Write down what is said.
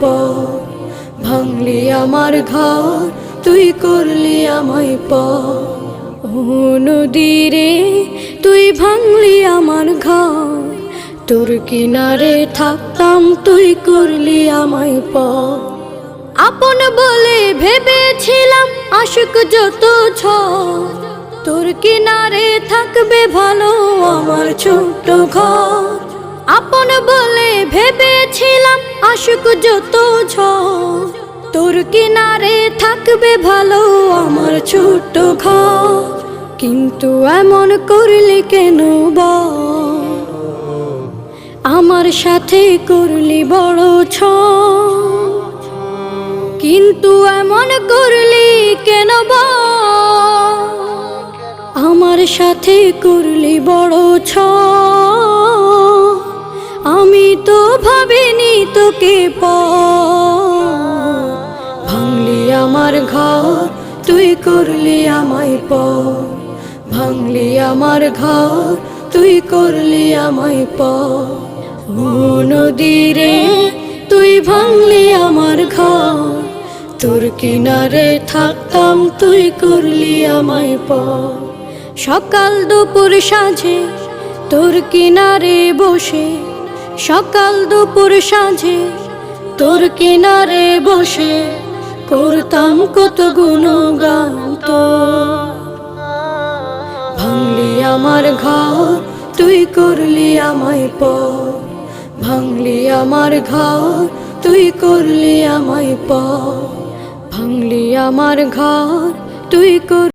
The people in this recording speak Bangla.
পর ভাঙলি আমার ঘর, তুই করলি আমায় পর নদীরে তুই ভাঙলি আমার ঘর। তোর কিনারে থাকতাম, তুই করলি আমায় পর আপন বলে ভেবেছিলাম, আশুক যত ছ তোর কিনারে থাকবে ভালো আমার ছোট্ট ঘর। আপন বলে ভেবেছিলাম আশুক যত ছ তোর কিনারে থাকবে ভালো আমার ছোট ঘর। কিন্তু এমন করলি কেন বল আমার সাথে করলি বড় ছ কিন্তু এমন করলি কেন বল? আমার সাথে করলি বড় ছ তো ভাবিনি তোকে প ভাঙলি আমার ঘর, তুই করলি আমায় প ভাঙলি আমার ঘর, তুই করলি আমায় প ও নদীরে তুই ভাঙলি আমার ঘর। তোর কিনারে থাকতাম, তুই করলি আমায় প সকাল দুপুর সাঁঝে তোর কিনারে বসে সকাল দুপুর সাঁঝে, তোর কিনারে বসে করতাম কত গুণগান তো। ভাঙলি আমার ঘর, তুই করলি আমায় প ভাঙলি আমার ঘর, তুই করলি আমায় প ভাঙলি আমার ঘর, তুই কর